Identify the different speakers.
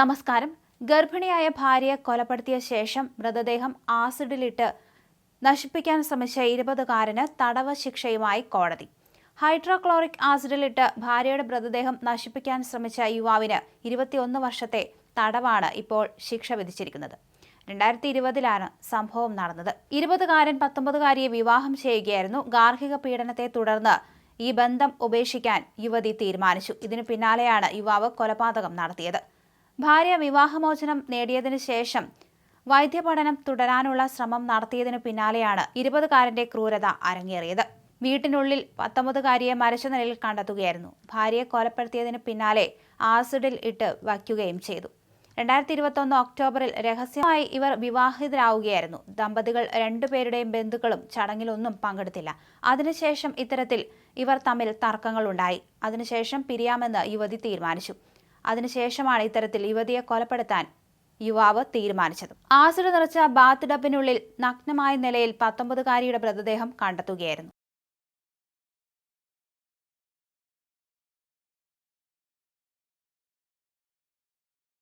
Speaker 1: നമസ്കാരം. ഗർഭിണിയായ ഭാര്യയെ കൊലപ്പെടുത്തിയ ശേഷം മൃതദേഹം ആസിഡിലിട്ട് നശിപ്പിക്കാൻ ശ്രമിച്ച ഇരുപതുകാരന് തടവ് ശിക്ഷയുമായി കോടതി. ഹൈഡ്രോക്ലോറിക് ആസിഡിലിട്ട് ഭാര്യയുടെ മൃതദേഹം നശിപ്പിക്കാൻ ശ്രമിച്ച യുവാവിന് ഇരുപത്തിയൊന്ന് വർഷത്തെ തടവാണ് ഇപ്പോൾ ശിക്ഷ വിധിച്ചിരിക്കുന്നത്. രണ്ടായിരത്തി ഇരുപതിലാണ് സംഭവം നടന്നത്. ഇരുപതുകാരൻ പത്തൊമ്പതുകാരിയെ വിവാഹം ചെയ്യുകയായിരുന്നു. ഗാർഹിക പീഡനത്തെ തുടർന്ന് ഈ ബന്ധം ഉപേക്ഷിക്കാൻ യുവതി തീരുമാനിച്ചു. ഇതിനു പിന്നാലെയാണ് യുവാവ് കൊലപാതകം നടത്തിയത്. ഭാര്യ വിവാഹമോചനം നേടിയതിനു ശേഷം വൈദ്യപഠനം തുടരാനുള്ള ശ്രമം നടത്തിയതിനു പിന്നാലെയാണ് ഇരുപതുകാരന്റെ ക്രൂരത അരങ്ങേറിയത്. വീട്ടിനുള്ളിൽ പത്തൊമ്പതുകാരിയെ മരിച്ച നിലയിൽ കണ്ടെത്തുകയായിരുന്നു. ഭാര്യയെ കൊലപ്പെടുത്തിയതിന് പിന്നാലെ ആസിഡിൽ ഇട്ട് വയ്ക്കുകയും ചെയ്തു. രണ്ടായിരത്തി ഇരുപത്തൊന്ന് ഒക്ടോബറിൽ രഹസ്യമായി ഇവർ വിവാഹിതരാവുകയായിരുന്നു. ദമ്പതികൾ രണ്ടുപേരുടെയും ബന്ധുക്കളും ചടങ്ങിലൊന്നും പങ്കെടുത്തില്ല. അതിനുശേഷം ഇത്തരത്തിൽ ഇവർ തമ്മിൽ തർക്കങ്ങളുണ്ടായി. അതിനുശേഷം പിരിയാമെന്ന് യുവതി തീരുമാനിച്ചു. അതിനുശേഷമാണ് ഇത്തരത്തിൽ യുവതിയെ കൊലപ്പെടുത്താൻ യുവാവ് തീരുമാനിച്ചത്. ആസിഡ് നിറച്ച ബാത്ത് ഡബിനുള്ളിൽ നഗ്നമായ നിലയിൽ പത്തൊമ്പതുകാരിയുടെ മൃതദേഹം കണ്ടെത്തുകയായിരുന്നു.